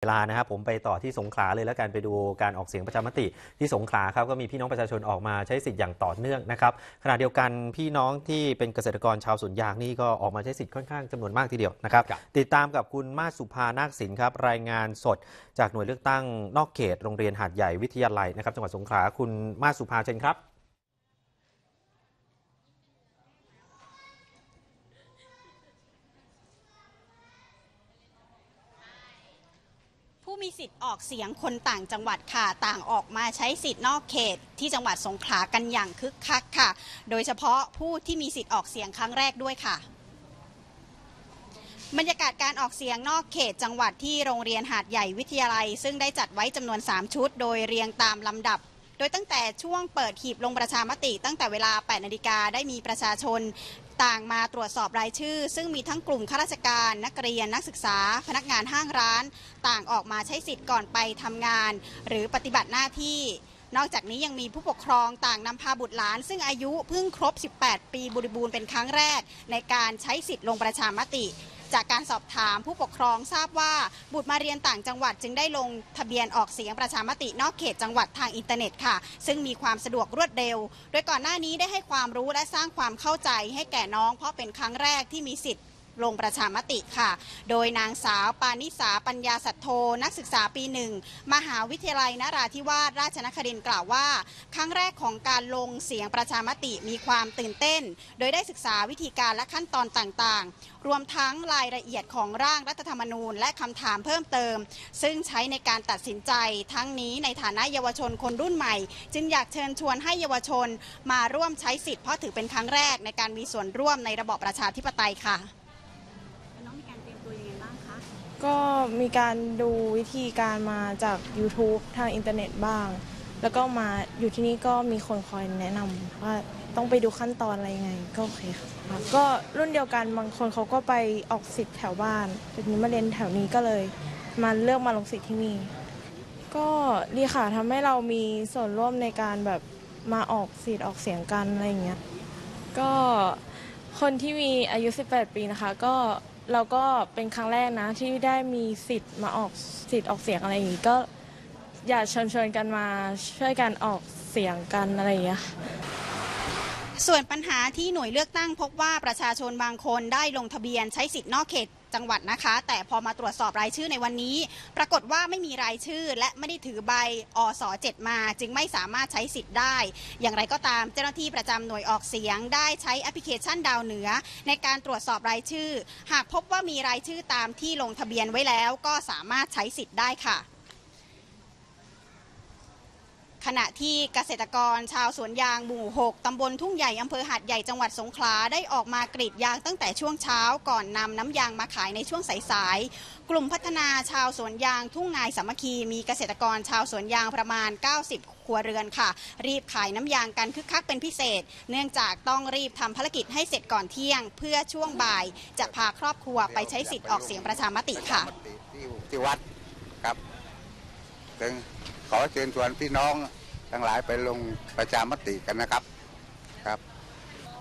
เวลานะครับผมไปต่อที่สงขลาเลยแล้วกันไปดูการออกเสียงประชามติที่สงขลาครับก็มีพี่น้องประชาชนออกมาใช้สิทธิ์อย่างต่อเนื่องนะครับขณะเดียวกันพี่น้องที่เป็นเกษตรกรชาวสวนยางนี่ก็ออกมาใช้สิทธิ์ค่อนข้างจำนวนมากทีเดียวนะครับครับติดตามกับคุณมาสสุภานาคสินครับรายงานสด จากหน่วยเลือกตั้งนอกเขตโรงเรียนหาดใหญ่วิทยาลัยนะครับจังหวัดสงขลาคุณมาสสุภาเชิญครับ ผู้ มีสิทธิ์ออกเสียงคนต่างจังหวัดค่ะ ต่างออกมาใช้สิทธิ์นอกเขตที่จังหวัดสงขลากันอย่างคึกคักค่ะ โดยเฉพาะผู้ที่มีสิทธิ์ออกเสียงครั้งแรกด้วยค่ะ บรรยากาศการออกเสียงนอกเขตจังหวัดที่โรงเรียนหาดใหญ่วิทยาลัย ซึ่งได้จัดไว้จำนวน 3 ชุด โดยเรียงตามลำดับโดยตั้งแต่ช่วงเปิดหีบลงประชามติตั้งแต่เวลา 8 นาฬิกาได้มีประชาชน ต่างมาตรวจสอบรายชื่อ ซึ่งมีทั้งกลุ่มข้าราชการ นักเรียนนักศึกษา พนักงานห้างร้าน ต่างออกมาใช้สิทธิ์ก่อนไปทำงาน หรือปฏิบัติหน้าที่ นอกจากนี้ยังมีผู้ปกครองต่างนำพาบุตรหลาน ซึ่งอายุเพิ่งครบ 18 ปีบริบูรณ์เป็นครั้งแรก ในการใช้สิทธิ์ลงประชามติ จากการสอบถามผู้ปกครองทราบว่าบุตรมาเรียนต่างจังหวัดจึงได้ลงทะเบียนออกเสียงประชามตินอกเขตจังหวัดทางอินเทอร์เน็ตค่ะ ซึ่งมีความสะดวกรวดเร็ว โดยก่อนหน้านี้ได้ให้ความรู้และสร้างความเข้าใจให้แก่น้อง เพราะเป็นครั้งแรกที่มีสิทธิ์ ลงประชามติค่ะ โดยนางสาวปานิสาปัญญาสัตโธนักศึกษาปีหนึ่งมหาวิทยาลัยนราธิวาสราชนครินทร์กล่าวว่า ครั้งแรกของการลงเสียงประชามติมีความตื่นเต้น โดยได้ศึกษาวิธีการและขั้นตอนต่างๆ รวมทั้งรายละเอียดของร่างรัฐธรรมนูญ และคำถามเพิ่มเติม ซึ่งใช้ในการตัดสินใจทั้งนี้ในฐานะเยาวชนคนรุ่นใหม่ จึงอยากเชิญชวนให้เยาวชนมาร่วมใช้สิทธิ์เพราะถือเป็นครั้งแรกในการมีส่วนร่วมในระบอบประชาธิปไตยค่ะ ก็มีการดูวิธีการมาจาก YouTube ทางอินเทอร์เน็ตบ้าง แล้วก็มาอยู่ที่นี่ก็มีคนคอยแนะนำว่าต้องไปดูขั้นตอนอะไรยังไงก็โอเคค่ะก็รุ่นเดียวกันบางคนเขาก็ไปออกสิทธิ์แถวบ้านทีนี้มาเรียนแถวนี้ก็เลย มาเลือกมาลงสิทธิ์ที่นี่ก็ดีค่ะทำให้เรามีส่วนร่วมในการแบบมาออกสิทธิ์ออกเสียงกันอะไรอย่างเงี้ยก็คนที่มีอายุ 18 ปีนะคะ ก็ เราก็เป็นครั้งแรกนะที่ได้มีสิทธิ์มาออกสิทธิ์ออกเสียงอะไรอย่างนี้ก็อยากเชิญชวนกันมาช่วยกันออกเสียงกันอะไรอย่างเงี้ยส่วนปัญหาที่หน่วยเลือกตั้งพบว่าประชาชนบางคนได้ลงทะเบียนใช้สิทธิ์นอกเขต จังหวัดนะคะ แต่พอมาตรวจสอบรายชื่อในวันนี้ ปรากฏว่าไม่มีรายชื่อ และไม่ได้ถือใบอส7มา จึงไม่สามารถใช้สิทธิ์ได้ อย่างไรก็ตามเจ้าหน้าที่ประจำหน่วยออกเสียง ได้ใช้แอปพลิเคชันดาวเหนือ ในการตรวจสอบรายชื่อ หากพบว่ามีรายชื่อตามที่ลงทะเบียนไว้แล้ว ก็สามารถใช้สิทธิ์ได้ค่ะ ขณะที่เกษตรกรชาวสวนยางหมู่ 6 ตำบลทุ่งใหญ่อำเภอหาดใหญ่จังหวัดสงขลาได้ออกมากรีดยางตั้งแต่ช่วงเช้าก่อนนำน้ำยางมาขายในช่วงสายๆ กลุ่มพัฒนาชาวสวนยางทุ่งนายสามัคคี มีเกษตรกรชาวสวนยางประมาณ 90ครัวเรือนค่ะ รีบขายน้ำยางกันคึกคักเป็นพิเศษ เนื่องจากต้องรีบทำภารกิจให้เสร็จก่อนเที่ยง เพื่อช่วงบ่ายจะพาครอบครัวไปใช้สิทธิ์ออกเสียงประชามติค่ะที่วัดครับถึง ขอเชิญชวนพี่น้องทั้งหลายไปลงประชามติกันนะครับครับ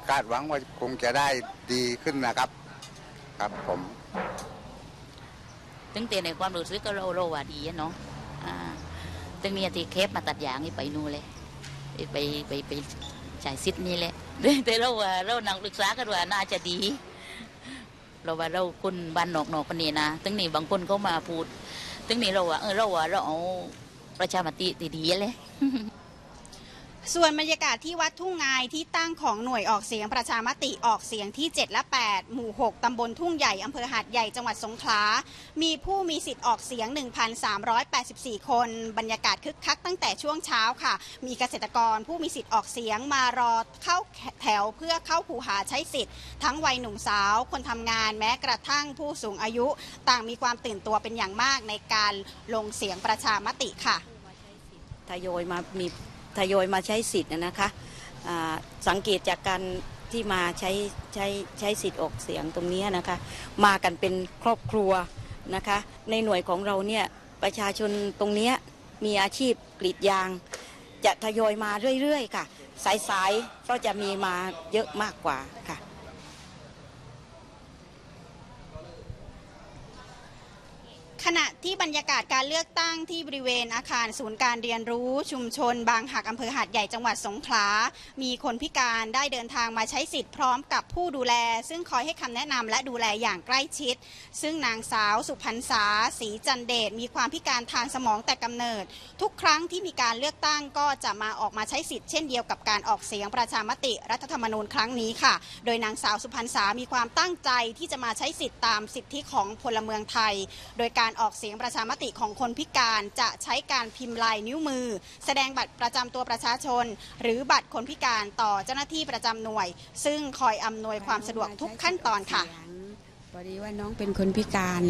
คาดหวังว่าคงจะได้ดีขึ้นนะครับ ครับผมถึงแต่ในความรู้สึกก็เราเว่าดีเนาะอ่าถึงมีอาทิเคปมาตัดยางนี่ไปนู่นเลย ไปไปไปจ่ายซิดนี่แหละแต่เราว่าเรานักศึกษากันว่าน่าจะดี เราว่าเราคนบ้านนอกนอกคนนี้นะถึงนี่บางคนเขามาพูดถึงนี่เราว่าเออเราว่าเราเอา ประชามติดีๆเลย ส่วนบรรยากาศที่วัดทุ่งงายที่ตั้งของหน่วยออกเสียงประชามติออกเสียงที่ 7 และ 8 หมู่ 6 ตำบลทุ่งใหญ่ อำเภอหาดใหญ่ จังหวัดสงขลา มีผู้มีสิทธิ์ออกเสียง 1,384 คน บรรยากาศคึกคักตั้งแต่ช่วงเช้าค่ะ มีเกษตรกรผู้มีสิทธิ์ออกเสียงมารอเข้าแถวเพื่อเข้าผูหาใช้สิทธิ์ ทั้งวัยหนุ่มสาว คนทำงานแม้กระทั่งผู้สูงอายุ ต่างมีความตื่นตัวเป็นอย่างมากในการลงเสียงประชามติค่ะทยอยมามี ทยอยมาใช้สิทธิ์นะคะสังเกตจากการที่มาใช้ใช้ใช้สิทธิ์ออกเสียงตรงนี้นะคะ มากันเป็นครอบครัวนะคะ ในหน่วยของเราเนี่ยประชาชนตรงนี้มีอาชีพกรีดยาง จะทยอยมาเรื่อยๆ ค่ะ สายๆก็จะมีมาเยอะมากกว่าค่ะ ขณะที่บรรยากาศการเลือกตั้งที่บริเวณอาคารศูนย์การเรียนรู้ชุมชน บางหักอำเภอหาดใหญ่จังหวัดสงขลา มีคนพิการได้เดินทางมาใช้สิทธิ์พร้อมกับผู้ดูแล ซึ่งคอยให้คำแนะนำและดูแลอย่างใกล้ชิด ซึ่งนางสาวสุพรรณษาศรีจันเดชมีความพิการทางสมองแต่กำเนิด ทุกครั้งที่มีการเลือกตั้งก็จะมาออกมาใช้สิทธิ์เช่นเดียวกับการออกเสียงประชามติรัฐธรรมนูญครั้งนี้ค่ะ โดยนางสาวสุพรรณษามีความตั้งใจที่จะมาใช้สิทธิ์ตามสิทธิของพลเมืองไทย โดยการออกเสียงประชามติของคนพิการจะใช้การพิมพ์ลายนิ้วมือ แสดงบัตรประจำตัวประชาชน หรือบัตรคนพิการต่อเจ้าหน้าที่ประจำหน่วย ซึ่งคอยอำนวยความสะดวกทุกขั้นตอนค่ะพอดีว่าน้องเป็นคนพิการ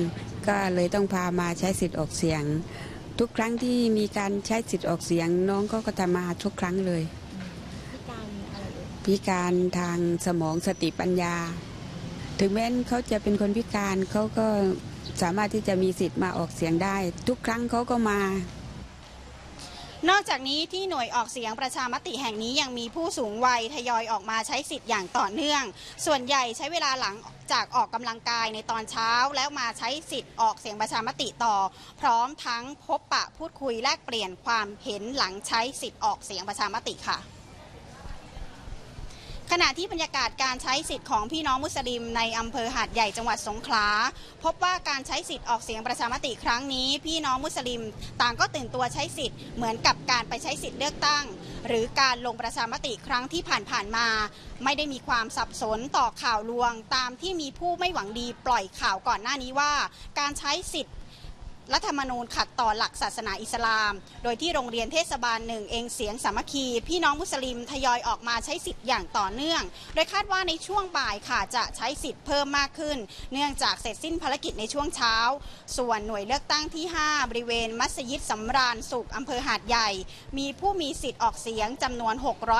ก็เลยต้องพามาใช้สิทธิ์ออกเสียง ทุกครั้งที่มีการใช้สิทธิ์ออกเสียง น้องก็ก็ทำมาทุกครั้งเลย พิการทางสมองสติปัญญา ถึงแม้เขาจะเป็นคนพิการเขาก็ สามารถที่จะมีสิทธิ์มาออกเสียงได้ ทุกครั้งเขาก็มา นอกจากนี้ที่หน่วยออกเสียงประชามติแห่งนี้ยังมีผู้สูงวัยทยอยออกมาใช้สิทธิ์อย่างต่อเนื่อง ส่วนใหญ่ใช้เวลาหลังจากออกกำลังกายในตอนเช้า แล้วมาใช้สิทธิ์ออกเสียงประชามติต่อ พร้อมทั้งพบปะพูดคุยแลกเปลี่ยนความเห็นหลังใช้สิทธิ์ออกเสียงประชามติค่ะ ขณะที่บรรยากาศการใช้สิทธิ์ของพี่น้องมุสลิมในอำเภอหาดใหญ่จังหวัดสงขลาพบว่าการใช้สิทธิ์ออกเสียงประชามติครั้งนี้ พี่น้องมุสลิม ต่างก็ตื่นตัวใช้สิทธิ์เหมือนกับการไปใช้สิทธิ์เลือกตั้ง หรือการลงประชามติครั้งที่ผ่านๆมา ไม่ได้มีความสับสนต่อข่าวลวง ตามที่มีผู้ไม่หวังดีปล่อยข่าวก่อนหน้านี้ว่า การใช้สิทธิ์ รัฐธรรมนูญขัดต่อหลักศาสนาอิสลาม โดยที่โรงเรียนเทศบาลหนึ่งเองเสียงสามัคคี พี่น้องมุสลิมทยอยออกมาใช้สิทธิ์อย่างต่อเนื่อง โดยคาดว่าในช่วงบ่ายค่ะจะใช้สิทธิ์เพิ่มมากขึ้น เนื่องจากเสร็จสิ้นภารกิจในช่วงเช้า ส่วนหน่วยเลือกตั้งที่ 5 บริเวณมัสยิดสำราญสุขอำเภอหาดใหญ่ มีผู้มีสิทธิ์ออกเสียงจำนวน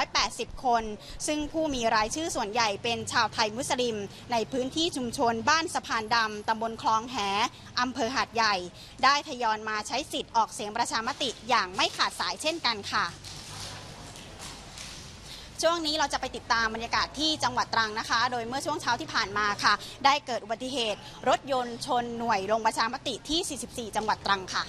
680 คน ซึ่งผู้มีรายชื่อส่วนใหญ่เป็นชาวไทยมุสลิม ในพื้นที่ชุมชนบ้านสะพานดำตำบลคลองแหอำเภอหาดใหญ่ได้ทยอยมาใช้สิทธิ์ออกเสียงประชามติอย่างไม่ขาดสายเช่นกันค่ะ ช่วงนี้เราจะไปติดตามบรรยากาศที่จังหวัดตรังนะคะ โดยเมื่อช่วงเช้าที่ผ่านมาค่ะ ได้เกิดอุบัติเหตุ รถยนต์ชนหน่วยลงประชามติที่ 44 จังหวัดตรังค่ะ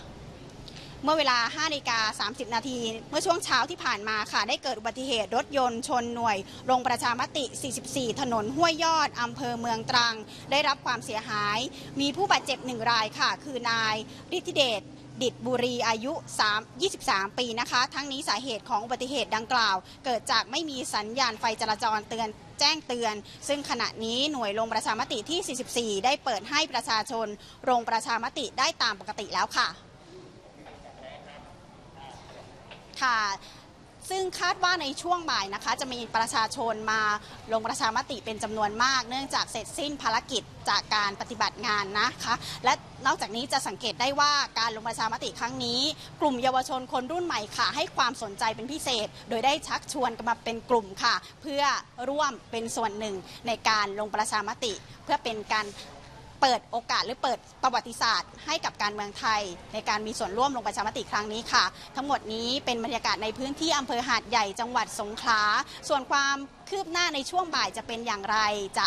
เมื่อเวลา5นาฬิกา30 นาที เมื่อช่วงเช้าที่ผ่านมาค่ะ ได้เกิดอุบัติเหตุรถยนต์ชนหน่วย ลงประชามติ 44 ถนนห้วยยอด อำเภอเมืองตรัง ได้รับความเสียหาย มีผู้บาดเจ็บหนึ่งรายค่ะ คือนายฤทธิเดชดิดบุรีอายุ 3 23 ปีนะคะ ทั้งนี้สาเหตุของอุบัติเหตุดังกล่าว เกิดจากไม่มีสัญญาณไฟจราจรเตือนแจ้งเตือน ซึ่งขณะนี้หน่วยลงประชามติที่ 44 ได้เปิดให้ประชาชนลงประชามติได้ตามปกติแล้วค่ะ ค่ะ ซึ่งคาดว่าในช่วงบ่ายนะคะ จะมีประชาชนมาลงประชามติเป็นจำนวนมาก เนื่องจากเสร็จสิ้นภารกิจจากการปฏิบัติงานนะคะ และนอกจากนี้จะสังเกตได้ว่าการลงประชามติครั้งนี้ กลุ่มเยาวชนคนรุ่นใหม่ค่ะ ให้ความสนใจเป็นพิเศษ โดยได้ชักชวนกันมาเป็นกลุ่มค่ะ เพื่อร่วมเป็นส่วนหนึ่งในการลงประชามติ เพื่อเป็นการ เปิดโอกาสหรือเปิดประวัติศาสตร์ ให้กับการเมืองไทย ในการมีส่วนร่วมลงประชามติครั้งนี้ค่ะ ทั้งหมดนี้เป็นบรรยากาศในพื้นที่อำเภอหาดใหญ่จังหวัดสงขลาส่วนความคืบหน้าในช่วงบ่ายจะเป็นอย่างไร จะ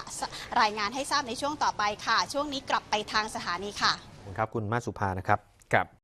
รายงานให้ทราบในช่วงต่อไปค่ะ ช่วงนี้กลับไปทางสถานีค่ะขอบคุณครับคุณมาสุภานะครับ ครับ